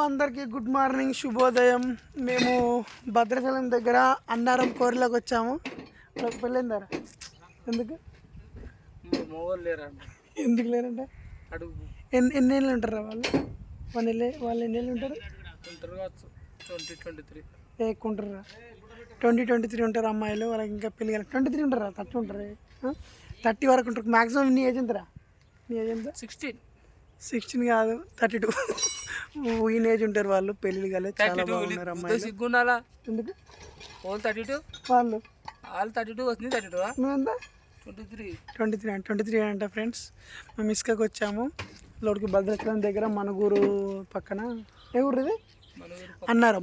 అందరికీ good morning శుభోదయం. మేము భద్రాచలం దగ్గర అన్నారం కోరిలోకి వచ్చాము. పెళ్ళిందారా ఎందుకు? ఎందుకు లేరంటే? ఎన్ని ఏళ్ళు ఉంటారా వాళ్ళు? వాళ్ళు వాళ్ళు ఎన్ని ఏళ్ళు ఉంటారు? ట్వంటీ ట్వంటీ త్రీ ఉంటారా? ట్వంటీ ట్వంటీ త్రీ ఉంటారు అమ్మాయిలు వాళ్ళకి ఇంకా పెళ్ళి ట్వంటీ త్రీ ఉంటారా? థర్టీ ఉంటారు. థర్టీ వరకు ఉంటారు. మ్యాక్సిమం నీ ఏజ్ ఎంతరా? నీ ఏజ్ ఎంత? సిక్స్టీన్. సిక్స్టీన్ కాదు థర్టీ టూ. ఈయన ఏజ్ ఉంటారు వాళ్ళు పెళ్ళిళ్ళు కాలేదు చాలా బాగున్నారు అమ్మాయిలు. సిగ్గుండాలా? ఎందుకు? Own thirty two? వాళ్ళు. వాళ్ళు థర్టీ టూ వస్తుంది థర్టీ టూ నువ్వెంత twenty three. Twenty three twenty three అంట ఫ్రెండ్స్. మేము ఇసుకకి వచ్చాము. లోడికి భద్రాచలం దగ్గర మనగూరు పక్కన. ఏ ఊరు ఇది? మన ఊరు అన్నారు.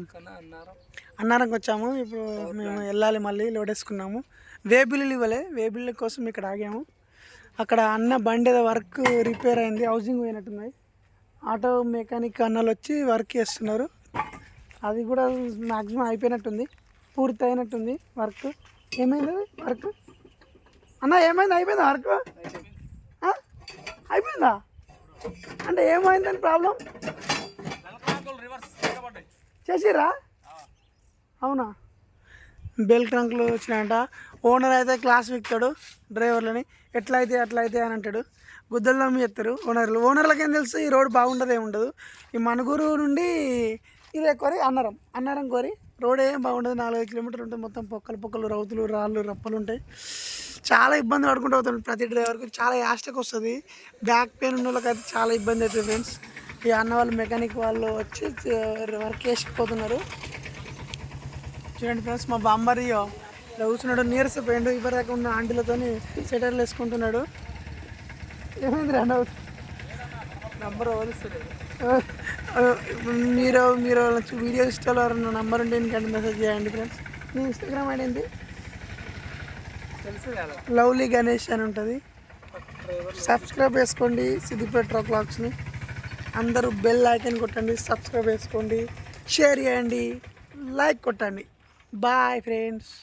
అన్నారంకి వచ్చాము. ఇప్పుడు మేము వెళ్ళాలి మళ్ళీ లోడ్ వేసుకున్నాము వేబిల్లు ఇవ్వలే. వేబిల్లు కోసం ఇక్కడ ఆగాము. అక్కడ అన్న బండి ఏదో వర్క్ రిపేర్ అయింది హౌసింగ్ పోయినట్టున్నాయి. ఆటో మెకానిక్ అన్నలు వచ్చి వర్క్ చేస్తున్నారు. అది కూడా మ్యాక్సిమం అయిపోయినట్టుంది పూర్తి అయినట్టుంది వర్క్ ఏమైంది వర్క్ అన్న ఏమైంది? అయిపోయిందా వర్క్? అయిపోయిందా? అంటే ఏమైందని ప్రాబ్లం చేసిర్రా? అవునా? బెల్ ట్రంక్లు వచ్చినాయంట. ఓనర్ అయితే క్లాస్ విక్తాడు డ్రైవర్లని. ఎట్లా అయితే అట్లా అని అంటాడు. గుద్దల్లో చెప్తారు ఓనర్లు. ఓనర్లకి ఏం తెలుసు ఈ రోడ్ బాగుండదు ఏమి ఉండదు ఈ మనుగురు నుండి ఇదే కోరి అన్నారం. అన్నారం కోరి రోడ్ ఏం బాగుండదు నాలుగైదు కిలోమీటర్లు ఉంటుంది మొత్తం పొక్కలు పొక్కలు రౌతులు రాళ్ళు రప్పలు ఉంటాయి. చాలా ఇబ్బంది పడుకుంటూ అవుతుంది ప్రతి డ్రైవర్కి. చాలా యాస్టక్ వస్తుంది. బ్యాక్ పెయిన్ ఉన్న వాళ్ళకైతే చాలా ఇబ్బంది అవుతుంది ఫ్రెండ్స్. ఈ అన్న వాళ్ళు మెకానిక్ వాళ్ళు వచ్చి వర్క్ చేసుకుపోతున్నారు చూడండి ఫ్రెండ్స్ మా బాంబరి ఇలా కూర్చున్నాడు నీరసపోయిండు. ఇప్పటిదాకా ఉన్న ఆంటీలతో సెటర్లు వేసుకుంటున్నాడు. ఏమైంది రా నంబర్ ఓదిస్తలేదు మీరు మీరు వీడియో ఇష్టాలు ఎవరన్నా నంబర్ ఉంటే ఇంకంటే మెసేజ్ చేయండి ఫ్రెండ్స్. మీ ఇన్స్టాగ్రామ్ ఐడి ఏంటి లవ్లీ గణేష్ అని ఉంటుంది. సబ్స్క్రైబ్ చేసుకోండి సిద్దిపేట క్లాక్స్ని అందరూ బెల్ ఐకన్ కొట్టండి సబ్స్క్రైబ్ చేసుకోండి షేర్ చేయండి లైక్ కొట్టండి. Bye friends